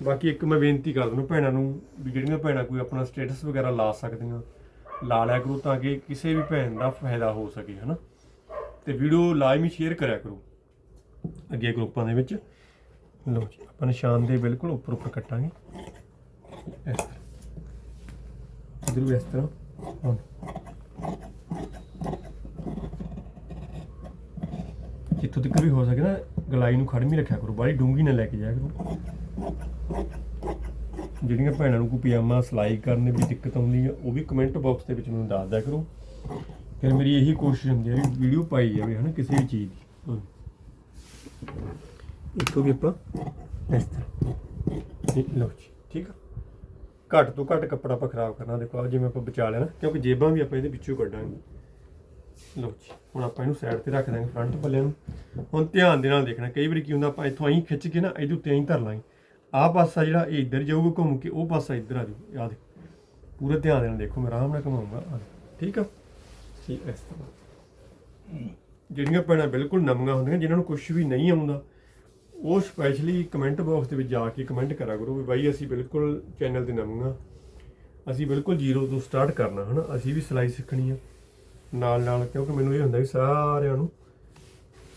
ਬਾਕੀ ਇੱਕ ਮੈਂ ਬੇਨਤੀ ਕਰ ਦੂੰ ਭੈਣਾਂ ਨੂੰ ਵੀ ਜਿਹੜੀਆਂ ਭੈਣਾਂ ਕੋਈ ਆਪਣਾ ਸਟੇਟਸ ਵਗੈਰਾ ਲਾ ਸਕਦੀਆਂ ਲਾ ਲਿਆ ਕਰੋ ਤਾਂ ਕਿ ਕਿਸੇ ਵੀ ਭੈਣ ਦਾ ਫਾਇਦਾ ਹੋ ਸਕੇ, ਹਨਾ? ਤੇ ਵੀਡੀਓ ਲਾਜ਼ਮੀ ਸ਼ੇਅਰ ਕਰਿਆ ਕਰੋ। ਅੱਗੇ ਗਰੁੱਪਾਂ ਦੇ ਵਿੱਚ। ਲਓ ਜੀ, ਆਪਾਂ ਨਿਸ਼ਾਨ ਦੇ ਬਿਲਕੁਲ ਉੱਪਰ ਉੱਪਰ ਕੱਟਾਂਗੇ। ਇਸ ਤਰ੍ਹਾਂ। ਇਧਰ ਵੀ ਇਸ ਤਰ੍ਹਾਂ। ਹੁਣ ਜਿੱਥੋਂ ਤੱਕ ਵੀ ਹੋ ਸਕੇ ਨਾ, ਗਲਾਈ ਨੂੰ ਖੜਮੀ ਰੱਖਿਆ ਕਰੋ। ਬਾਹਲੀ ਡੂੰਗੀ ਨਾ ਲੈ ਕੇ ਜਾਇਆ ਕਰੋ। ਜਿਹੜੀਆਂ ਭੈਣਾਂ ਨੂੰ ਕੋਈ ਪਜਾਮਾ ਸਿਲਾਈ ਕਰਨ ਦੀ ਦਿੱਕਤ ਆਉਂਦੀ ਹੈ ਉਹ ਵੀ ਕਮੈਂਟ ਬਾਕਸ ਦੇ ਵਿੱਚ ਮੈਨੂੰ ਦੱਸ ਦਿਆ ਕਰੋ। ਫਿਰ ਮੇਰੀ ਇਹੀ ਕੋਸ਼ਿਸ਼ ਹੁੰਦੀ ਹੈ ਵੀ ਵੀਡੀਓ ਪਾਈ ਜਾਵੇ ਹਨਾ ਕਿਸੇ ਵੀ ਚੀਜ਼ ਦੀ। ਇੱਥੋਂ ਵੀ ਆਪਾਂ। ਇਸ ਤਰ੍ਹਾਂ ਲਓ ਜੀ। ਠੀਕ ਆ? ਘੱਟ ਤੋਂ ਘੱਟ ਕੱਪੜਾ ਆਪਾਂ ਖਰਾਬ ਕਰਨਾ ਦੇਖੋ ਆਹ ਜਿਵੇਂ ਆਪਾਂ ਬਚਾ ਨਾ ਕਿਉਂਕਿ ਜੇਬਾਂ ਵੀ ਆਪਾਂ ਇਹਦੇ ਵਿੱਚੋਂ ਕੱਢਾਂਗੇ। ਲਓ ਜੀ ਹੁਣ ਆਪਾਂ ਇਹਨੂੰ ਸਾਈਡ ਤੇ ਰੱਖ ਦਾਂਗੇ ਫਰੰਟ ਪੱਲੇ ਨੂੰ। ਹੁਣ ਧਿਆਨ ਦੇ ਨਾਲ ਦੇਖਣਾ ਕਈ ਵਾਰੀ ਕੀ ਹੁੰਦਾ ਆਪਾਂ ਇੱਥੋਂ ਐਂ ਖਿੱਚ ਕੇ ਨਾ ਇਹਦੇ ਉੱਤੇ ਐਂ ਧਰ ਲਾਂਗੇ। ਆਹ ਪਾਸਾ ਜਿਹੜਾ ਇਹ ਇੱਧਰ ਜਾਊਗਾ ਘੁੰਮ ਕੇ ਉਹ ਪਾਸਾ ਇੱਧਰ ਆ ਜਾਊ। ਦੇਖੋ ਪੂਰੇ ਧਿਆਨ ਨਾਲ ਦੇਖੋ ਮੈਂ ਆਰਾਮ ਨਾਲ ਘੁਮਾਉਂਗਾ। ਠੀਕ ਆ? ਠੀਕ ਇਸ ਤਰ੍ਹਾਂ। ਜਿਹੜੀਆਂ ਭੈਣਾਂ ਬਿਲਕੁਲ ਨਵੀਆਂ ਹੁੰਦੀਆਂ ਜਿਨ੍ਹਾਂ ਨੂੰ ਕੁਝ ਵੀ ਨਹੀਂ ਆਉਂਦਾ ਉਹ ਸਪੈਸ਼ਲੀ ਕਮੈਂਟ ਬਾਕਸ ਦੇ ਵਿੱਚ ਜਾ ਕੇ ਕਮੈਂਟ ਕਰਾ ਕਰੋ ਵੀ ਬਾਈ ਅਸੀਂ ਬਿਲਕੁਲ ਚੈਨਲ ਤੇ ਨਵੀਆਂ ਅਸੀਂ ਬਿਲਕੁਲ ਜ਼ੀਰੋ ਤੋਂ ਸਟਾਰਟ ਕਰਨਾ ਹਨਾ? ਅਸੀਂ ਵੀ ਸਿਲਾਈ ਸਿੱਖਣੀ ਆ ਨਾਲ ਨਾਲ ਕਿਉਂਕਿ ਮੈਨੂੰ ਇਹ ਹੁੰਦਾ ਵੀ ਸਾਰਿਆਂ ਨੂੰ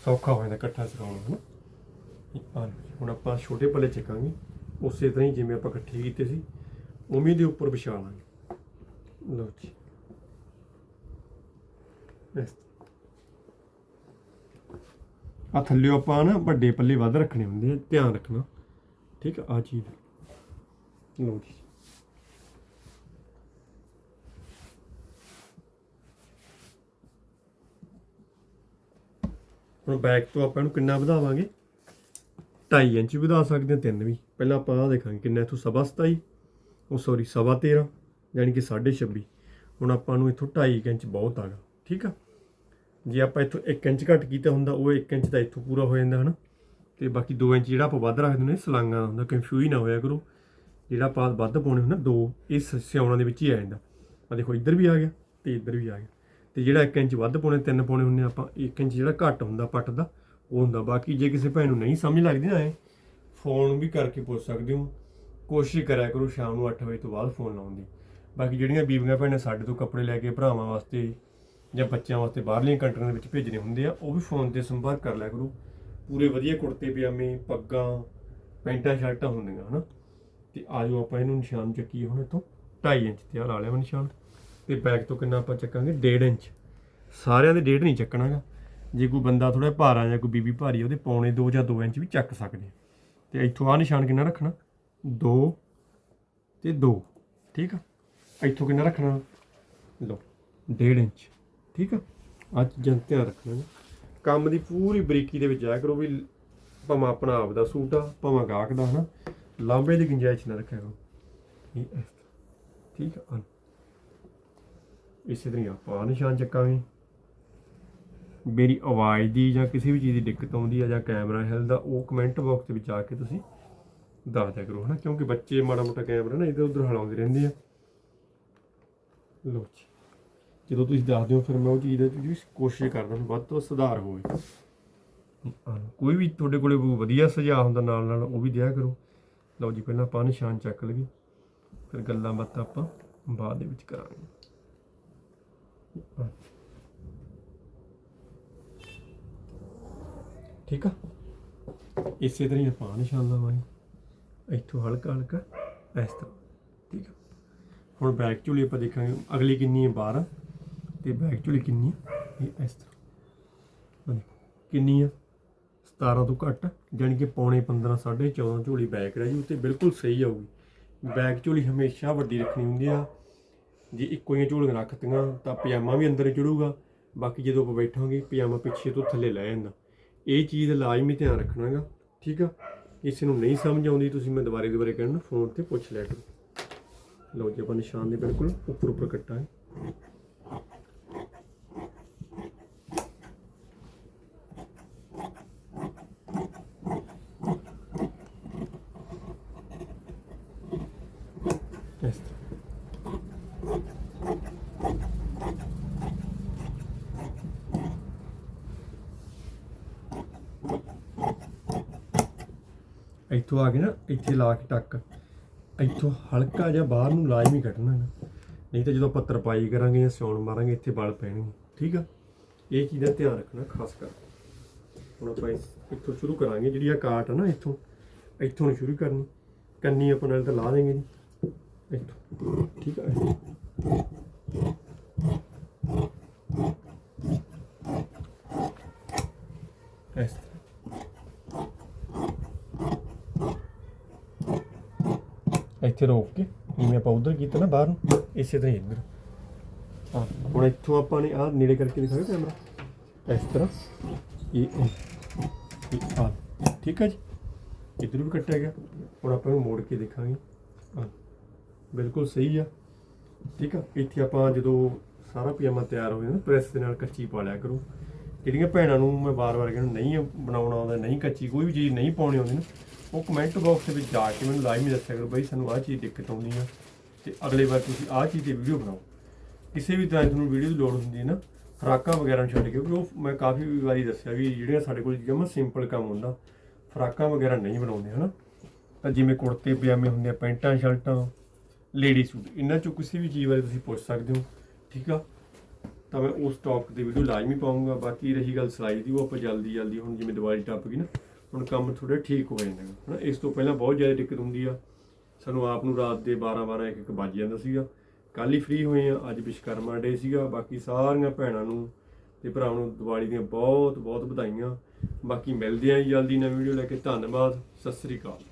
ਸੌਖਾ ਹੋ ਜਾਂਦਾ ਇਕੱਠਾ ਸਿਖਾਉਣਾ ਹਨਾ ਆਹ ਲਓ ਜੀ, ਹੁਣ ਆਪਾਂ ਛੋਟੇ ਪੱਲੇ ਚੱਕਾਂਗੇ। ਉਸੇ ਤਰ੍ਹਾਂ ਹੀ ਜਿਵੇਂ ਆਪਾਂ ਇਕੱਠੇ ਕੀਤੇ ਸੀ ਉਵੇਂ ਦੇ ਉੱਪਰ ਵਿਛਾ ਲਾਂਗੇ। ਲਓ ਜੀ। ਇਸ ਆ ਥੱਲੇ ਆਪਾਂ ਨਾ ਵੱਡੇ ਪੱਲੇ ਵੱਧ ਰੱਖਣੇ ਹੁੰਦੇ ਆ ਧਿਆਨ ਰੱਖਣਾ। ਠੀਕ ਆ ਆ ਚੀਜ਼। ਲਓ ਜੀ। ਹੁਣ ਬੈਕ ਤੋਂ ਆਪਾਂ ਇਹਨੂੰ ਕਿੰਨਾ ਵਧਾਵਾਂਗੇ? 2.5 ਇੰਚ ਵਧਾ ਸਕਦੇ ਹਾਂ, ਤਿੰਨ ਵੀ। ਪਹਿਲਾਂ ਆਪਾਂ ਆ ਦੇਖਾਂਗੇ ਕਿੰਨਾ ਇਥੋਂ ਸਵਾ 27 ਉਹ ਸੌਰੀ ਸਵਾ 13 ਯਾਨੀ ਕਿ 26 ਹੁਣ ਆਪਾਂ ਨੂੰ ਇਥੋਂ 2.5 ਇੰਚ ਬਹੁਤ ਆਗਾ ਠੀਕ ਆ? ਜੇ ਆਪਾਂ ਇੱਥੋਂ 1 ਇੰਚ ਘੱਟ ਕੀਤਾ ਹੁੰਦਾ, ਉਹ 1 ਇੰਚ ਦਾ ਇੱਥੋਂ ਪੂਰਾ ਹੋ ਜਾਂਦਾ, ਹਨਾ? ਤੇ ਬਾਕੀ 2 ਇੰਚ ਜਿਹੜਾ ਆਪਾਂ ਵੱਧ ਰੱਖਦੇ ਨੇ, ਸਲਾਂਗਾ ਦਾ ਹੁੰਦਾ ਕਨਫਿਊਜ਼ ਨਾ ਹੋਇਆ ਕਰੋ। ਜਿਹੜਾ ਆਪਾਂ ਵੱਧ ਪਾਉਣੇ ਹੁੰਦਾ 2 ਇਸ ਸਿਆਉਣਾ ਦੇ ਵਿੱਚ ਹੀ ਆ ਜਾਂਦਾ। ਆ ਦੇਖੋ, ਇੱਧਰ ਵੀ ਆ ਗਿਆ ਤੇ ਇੱਧਰ ਵੀ ਆ ਗਿਆ। ਤੇ ਜਿਹੜਾ 1 ਇੰਚ ਵੱਧ ਪਾਉਣੇ, ਤਿੰਨ ਪਾਉਣੇ ਹੁੰਦੇ ਆਪਾਂ 1 ਇੰਚ ਜਿਹੜਾ ਘੱਟ ਹੁੰਦਾ, ਪੱਟ ਦਾ ਉਹ ਹੁੰਦਾ। ਬਾਕੀ ਜੇ ਕਿਸੇ ਭੈਣ ਨੂੰ ਨਹੀਂ ਸਮਝ ਲੱਗਦੀ ਨਾ ਇਹ ਫੋਨ ਵੀ ਕਰਕੇ ਪੁੱਛ ਸਕਦੇ ਹੋ। ਕੋਸ਼ਿਸ਼ ਕਰਿਆ ਕਰੋ ਸ਼ਾਮ ਨੂੰ 8 ਵਜੇ ਤੋਂ ਬਾਅਦ ਫੋਨ ਲਾਉਣ ਦੀ। ਬਾਕੀ ਜਿਹੜੀਆਂ ਬੀਬੀਆਂ ਭੈਣਾਂ ਸਾਡੇ ਤੋਂ ਕੱਪੜੇ ਲੈ ਕੇ ਭਰਾਵਾਂ ਵਾਸਤੇ ਜਾਂ ਬੱਚਿਆਂ ਵਾਸਤੇ ਬਾਹਰਲੀਆਂ ਕੰਟਰੀਆਂ ਦੇ ਵਿੱਚ ਭੇਜਣੇ ਹੁੰਦੇ ਆ, ਉਹ ਵੀ ਫੋਨ ਤੇ ਸੰਪਰਕ ਕਰ ਲਿਆ ਕਰੋ। ਪੂਰੇ ਵਧੀਆ ਕੁੜਤੇ, ਪਜਾਮੇ, ਪੱਗਾਂ, ਪੈਂਟਾਂ, ਸ਼ਰਟਾਂ ਹੁੰਦੀਆਂ, ਹਨਾ? ਤੇ ਆਜੋ ਆਪਾਂ ਇਹਨੂੰ ਨਿਸ਼ਾਨ ਚੱਕੀਏ ਹੁਣ ਇੱਥੋਂ। 2.5 ਇੰਚ ਤੇ ਆ, ਲਾ ਲਿਆ ਮੈਂ ਨਿਸ਼ਾਨ। ਤੇ ਬੈਕ ਤੋਂ ਕਿੰਨਾ ਆਪਾਂ ਚੱਕਾਂਗੇ? 1.5 ਇੰਚ। ਸਾਰਿਆਂ ਦੇ 1.5 ਨਹੀਂ ਚੱਕਣਾਗਾ। ਜੇ ਕੋਈ ਬੰਦਾ ਥੋੜਾ ਭਾਰਾ ਜਾਂ ਕੋਈ ਬੀਬੀ ਭਾਰੀ ਆ, ਉਹਦੇ ਪੌਣੇ 2 ਜਾਂ 2 ਇੰਚ ਵੀ ਚੱਕ ਸਕਦੇ ਆ। ਤੇ ਇੱਥੋਂ ਆ ਨਿਸ਼ਾਨ ਕਿੰਨਾ ਰੱਖਣਾ? 2 ਤੇ 2 ਠੀਕ ਆ? ਇੱਥੋਂ ਕਿੰਨਾ ਰੱਖਣਾ? ਲਓ 1.5 ਇੰਚ ਠੀਕ ਆ? ਆ ਚੀਜ਼ਾਂ ਧਿਆਨ ਰੱਖਣਾ ਜੀ। ਕੰਮ ਦੀ ਪੂਰੀ ਬਰੀਕੀ ਦੇ ਵਿੱਚ ਜਾਇਆ ਕਰੋ ਵੀ ਭਾਵੇਂ ਆਪਣਾ ਆਪ ਦਾ ਸੂਟ ਆ ਭਾਵੇਂ ਗਾਹਕ ਦਾ ਹਨਾ? ਲਾਂਬੇ ਦੀ ਗੁੰਜਾਇਸ਼ ਨਾ ਰੱਖਿਆ ਕਰੋ। ਠੀਕ ਆ? ਇਸੇ ਤਰ੍ਹਾਂ ਆਪਾਂ ਆਹ ਨਿਸ਼ਾਨ ਚੱਕਾਂਗੇ। ਮੇਰੀ ਆਵਾਜ਼ ਦੀ ਜਾਂ ਕਿਸੇ ਵੀ ਚੀਜ਼ ਦੀ ਦਿੱਕਤ ਆਉਂਦੀ ਆ ਜਾਂ ਕੈਮਰਾ ਹਿਲਦਾ, ਉਹ ਕਮੈਂਟ ਬਾਕਸ ਦੇ ਵਿੱਚ ਆ ਕੇ ਤੁਸੀਂ ਦੱਸ ਦਿਆ ਕਰੋ, ਹਨਾ? ਕਿਉਂਕਿ ਬੱਚੇ ਮਾੜਾ ਮੋਟਾ ਕੈਮਰਾ ਨਾ ਇੱਧਰ ਉੱਧਰ ਹਲਾਉਂਦੇ ਰਹਿੰਦੇ ਆ। ਲੋ ਜੀ। ਜਦੋਂ ਤੁਸੀਂ ਦੱਸਦੇ ਹੋ ਫਿਰ ਮੈਂ ਉਹ ਚੀਜ਼ ਦੇ ਵਿੱਚ ਵੀ ਕੋਸ਼ਿਸ਼ ਕਰਦਾ ਵੀ ਵੱਧ ਤੋਂ ਸੁਧਾਰ ਹੋਵੇ। ਕੋਈ ਵੀ ਤੁਹਾਡੇ ਕੋਲੇ ਵਧੀਆ ਸੁਝਾਅ ਹੁੰਦਾ ਨਾਲ ਨਾਲ, ਉਹ ਵੀ ਦਿਆ ਕਰੋ। ਲਓ ਜੀ, ਪਹਿਲਾਂ ਆਪਾਂ ਨਿਸ਼ਾਨ ਚੱਕ ਲਈਏ, ਫਿਰ ਗੱਲਾਂ ਬਾਤਾਂ ਆਪਾਂ ਬਾਅਦ ਦੇ ਵਿੱਚ ਕਰਾਂਗੇ। ਠੀਕ ਆ? ਇਸੇ ਤਰ੍ਹਾਂ ਹੀ ਆਪਾਂ ਨਿਸ਼ਾਨ ਲਾਵਾਂਗੇ। ਇੱਥੋਂ ਹਲਕਾ ਹਲਕਾ ਇਸ ਤਰ੍ਹਾਂ, ਠੀਕ ਆ? ਹੁਣ ਬੈਕ ਝੁਲੀ ਆਪਾਂ ਦੇਖਾਂਗੇ, ਅਗਲੀ ਕਿੰਨੀ ਹੈ? 12 ਤੇ ਬੈਕ ਝੁਲੀ ਕਿੰਨੀ ਹੈ? ਇਹ ਇਸ ਤਰ੍ਹਾਂ। ਹਾਂਜੀ ਕਿੰਨੀ ਆ? 17 ਤੋਂ ਘੱਟ, ਜਾਣੀ ਕਿ ਪੌਣੇ 15 14.5 ਝੋਲੀ ਬੈਕ ਰਹਿ ਜੂ, ਤੇ ਬਿਲਕੁਲ ਸਹੀ ਆਊਗੀ। ਬੈਕ ਝੋਲੀ ਹਮੇਸ਼ਾ ਵੱਡੀ ਰੱਖਣੀ ਹੁੰਦੀ ਆ। ਜੇ ਇੱਕੋ ਹੀ ਝੋਲੀਆਂ ਰੱਖਤੀਆਂ ਤਾਂ ਪਜਾਮਾ ਵੀ ਅੰਦਰ ਚੜੂਗਾ। ਬਾਕੀ ਜਦੋਂ ਆਪਾਂ ਬੈਠਾਂਗੇ, ਪਜਾਮਾ ਪਿੱਛੇ ਤੋਂ ਥੱਲੇ ਲੈ ਜਾਂਦਾ। ਇਹ ਚੀਜ਼ ਦਾ ਲਾਜ਼ਮੀ ਧਿਆਨ ਰੱਖਣਾਗਾ ਠੀਕ ਆ? ਕਿਸੇ ਨੂੰ ਨਹੀਂ ਸਮਝ ਆਉਂਦੀ, ਤੁਸੀਂ ਮੈਂ ਦੁਬਾਰੇ ਦੁਬਾਰੇ ਕਹਿਣਾ ਫੋਨ ਤੇ ਪੁੱਛ ਲਿਆ ਕਰੋ। ਲਓ ਜੀ, ਆਪਾਂ ਨਿਸ਼ਾਨ ਦੇ ਬਿਲਕੁਲ ਉੱਪਰ ਉੱਪਰ ਕੱਟਾਂਗੇ ਇਸ ਤਰ੍ਹਾਂ ਇੱਥੋਂ ਆ ਕੇ ਨਾ, ਇੱਥੇ ਲਾ ਕੇ ਟੱਕ। ਇੱਥੋਂ ਹਲਕਾ ਜਿਹਾ ਬਾਹਰ ਨੂੰ ਲਾਜ਼ਮੀ ਕੱਢਣਾ ਹੈ ਨਹੀਂ ਤਾਂ ਜਦੋਂ ਆਪਾਂ ਤਰਪਾਈ ਕਰਾਂਗੇ ਜਾਂ ਸਿਉਣ ਮਾਰਾਂਗੇ, ਇੱਥੇ ਬਲ ਪੈਣਗੇ। ਠੀਕ ਆ? ਇਹ ਚੀਜ਼ ਦਾ ਧਿਆਨ ਰੱਖਣਾ ਖਾਸ ਕਰ। ਹੁਣ ਆਪਾਂ ਇੱਥੋਂ ਸ਼ੁਰੂ ਕਰਾਂਗੇ, ਜਿਹੜੀ ਆ ਕਾਟ ਆ ਨਾ ਇੱਥੋਂ। ਇੱਥੋਂ ਨੂੰ ਸ਼ੁਰੂ ਕਰਨੀ। ਕੰਨੀ ਆਪਾਂ ਨਾਲ ਤਾਂ ਲਾ ਦੇਂਗੇ ਜੀ। ਇੱਥੋਂ। ਠੀਕ ਆ ਇਸ ਤਰ੍ਹਾਂ ਇੱਥੇ ਰੋਕ ਕੇ ਜਿਵੇਂ ਆਪਾਂ ਉਧਰ ਕੀਤਾ ਨਾ ਬਾਹਰ ਨੂੰ, ਇਸੇ ਤਰ੍ਹਾਂ ਹੀ ਇੱਧਰ। ਹਾਂ ਹੁਣ ਇੱਥੋਂ ਆਪਾਂ ਨੇ ਆਹ ਨੇੜੇ ਕਰਕੇ ਦਿਖਾਓ ਕੈਮਰਾ ਇਸ ਤਰ੍ਹਾਂ। ਇਹ, ਇਹ- ਆ ਠੀਕ ਹੈ ਜੀ? ਇੱਧਰ ਵੀ ਕੱਟਿਆ ਗਿਆ। ਹੁਣ ਆਪਾਂ ਇਹਨੂੰ ਮੋੜ ਕੇ ਦੇਖਾਂਗੇ। ਹਾਂ ਬਿਲਕੁਲ ਸਹੀ ਆ। ਠੀਕ ਆ? ਇੱਥੇ ਆਪਾਂ ਜਦੋਂ ਸਾਰਾ ਪਜਾਮਾ ਤਿਆਰ ਹੋ ਜਾਂਦਾ, ਪ੍ਰੈਸ ਦੇ ਨਾਲ ਕੱਚੀ ਪਾ ਲਿਆ ਕਰੋ। ਜਿਹੜੀਆਂ ਭੈਣਾਂ ਨੂੰ ਮੈਂ ਵਾਰ-ਵਾਰ ਕਹਿੰਦਾ ਨਹੀਂ ਬਣਾਉਣਾ ਆਉਂਦਾ, ਨਹੀਂ ਕੱਚੀ, ਕੋਈ ਵੀ ਚੀਜ਼ ਨਹੀਂ ਪਾਉਣੀ ਆਉਂਦੀ ਨਾ, ਉਹ ਕਮੈਂਟ ਬਾਕਸ ਦੇ ਵਿੱਚ ਜਾ ਕੇ ਮੈਨੂੰ ਲਾਈਵ ਹੀ ਦੱਸਿਆ ਕਰੋ, ਬਈ ਸਾਨੂੰ ਆਹ ਚੀਜ਼ ਦਿੱਕਤ ਆਉਂਦੀ ਆ, ਤੇ ਅਗਲੇ ਵਾਰ ਤੁਸੀਂ ਆਹ ਚੀਜ਼ ਤੇ ਵੀਡੀਓ ਬਣਾਓ। ਕਿਸੇ ਵੀ ਤਰ੍ਹਾਂ ਦੀ ਤੁਹਾਨੂੰ ਵੀਡੀਓ ਦੀ ਲੋੜ ਹੁੰਦੀ ਹੈ ਨਾ, ਫਰਾਕਾਂ ਵਗੈਰਾ ਨੂੰ ਛੱਡ ਕੇ, ਕਿਉਂਕਿ ਉਹ ਮੈਂ ਕਾਫੀ ਵਾਰੀ ਦੱਸਿਆ ਵੀ ਜਿਹੜੀਆਂ ਸਾਡੇ ਕੋਲ ਜਮਾ ਸਿੰਪਲ ਕੰਮ ਹੁੰਦਾ, ਫਰਾਕਾਂ ਵਗੈਰਾ ਨਹੀਂ ਬਣਾਉਂਦੇ, ਹਨਾ? ਤਾਂ ਜਿਵੇਂ ਕੁੜਤੇ, ਪਜਾਮੇ ਹੁੰਦੇ ਆ, ਪੈਂਟਾਂ, ਸ਼ਰਟਾਂ ਲੇਡੀ ਸੂਟ ਇਹਨਾਂ ਚੋਂ ਕਿਸੇ ਵੀ ਚੀਜ਼ ਬਾਰੇ ਤੁਸੀਂ ਪੁੱਛ ਸਕਦੇ ਹੋ, ਠੀਕ ਆ? ਤਾਂ ਮੈਂ ਉਸ ਟੌਪਿਕ ਦੀ ਵੀਡੀਓ ਲਾਜ਼ਮੀ ਪਾਉਂਗਾ ਬਾਕੀ ਰਹੀ ਗੱਲ ਸਿਲਾਈ ਦੀ, ਉਹ ਆਪਾਂ ਜਲਦੀ ਜਲਦੀ ਹੁਣ ਜਿਵੇਂ ਦੀਵਾਲੀ ਟੱਪ ਗਈ ਨਾ, ਹੁਣ ਕੰਮ ਥੋੜਾ ਠੀਕ ਹੋ ਜਾਂਦਾ ਹੈ ਹਨਾ, ਇਸ ਤੋਂ ਪਹਿਲਾਂ ਬਹੁਤ ਜ਼ਿਆਦਾ ਦਿੱਕਤ ਹੁੰਦੀ ਆ। ਸਾਨੂੰ ਆਪ ਨੂੰ ਰਾਤ ਦੇ 12 12 1 1 ਵੱਜ ਜਾਂਦਾ ਸੀਗਾ। ਕੱਲ ਹੀ ਫ੍ਰੀ ਹੋਏ ਆ, ਅੱਜ ਵਿਸ਼ਕਰਮਾ ਡੇ ਸੀਗਾ। ਬਾਕੀ ਸਾਰੀਆਂ ਭੈਣਾਂ ਨੂੰ ਤੇ ਭਰਾਵਾਂ ਨੂੰ ਦੀਵਾਲੀ ਦੀਆਂ ਬਹੁਤ ਬਹੁਤ ਵਧਾਈਆਂ। ਬਾਕੀ ਮਿਲਦੇ ਆਂ ਜੀ ਜਲਦੀ ਨਵੀਂ ਵੀਡੀਓ ਲੈ ਕੇ। ਧੰਨਵਾਦ, ਸਤਿ ਸ੍ਰੀ ਅਕਾਲ।